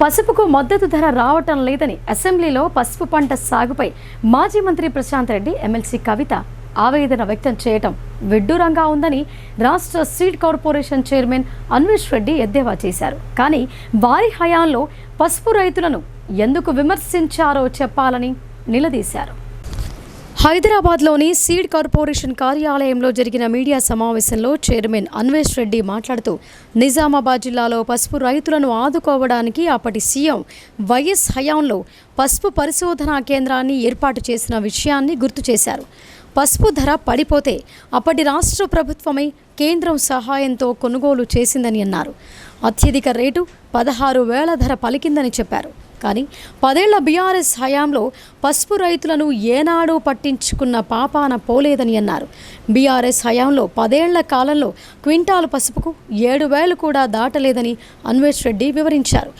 పసుపుకు మద్దతు ధర రావటం లేదని అసెంబ్లీలో పసుపు పంట సాగుపై మాజీ మంత్రి ప్రశాంత్ రెడ్డి ఎమ్మెల్సీ కవిత ఆవేదన వ్యక్తం చేయటం విడ్డూరంగా ఉందని రాష్ట్ర seed corporation chairman Anvesh Reddy ఎద్దేవా చేశారు. కానీ వారి హయాంలో పసుపు రైతులను ఎందుకు విమర్శించారో చెప్పాలని నిలదీశారు. హైదరాబాద్లోని సీడ్ కార్పొరేషన్ కార్యాలయంలో జరిగిన మీడియా సమావేశంలో చైర్మన్ అన్వేష్ రెడ్డి మాట్లాడుతూ నిజామాబాద్ జిల్లాలో పసుపు రైతులను ఆదుకోవడానికి అప్పటి సీఎం వైఎస్ హయాంలో పసుపు పరిశోధనా కేంద్రాన్ని ఏర్పాటు చేసిన విషయాన్ని గుర్తు చేశారు. పసుపు ధర పడిపోతే అప్పటి రాష్ట్ర ప్రభుత్వమే కేంద్రం సహాయంతో కొనుగోలు చేసిందని అన్నారు. అత్యధిక రేటు పదహారు వేల ధర పలికిందని చెప్పారు. కానీ పదేళ్ళ బీఆర్ఎస్ హయాంలో పసుపు రైతులను ఏనాడూ పట్టించుకున్న పాపాన పోలేదని అన్నారు. బీఆర్ఎస్ హయాంలో పదేళ్ళ కాలంలో క్వింటాలు పసుపుకు ఏడు వేలు కూడా దాటలేదని అన్వేష్ రెడ్డి వివరించారు.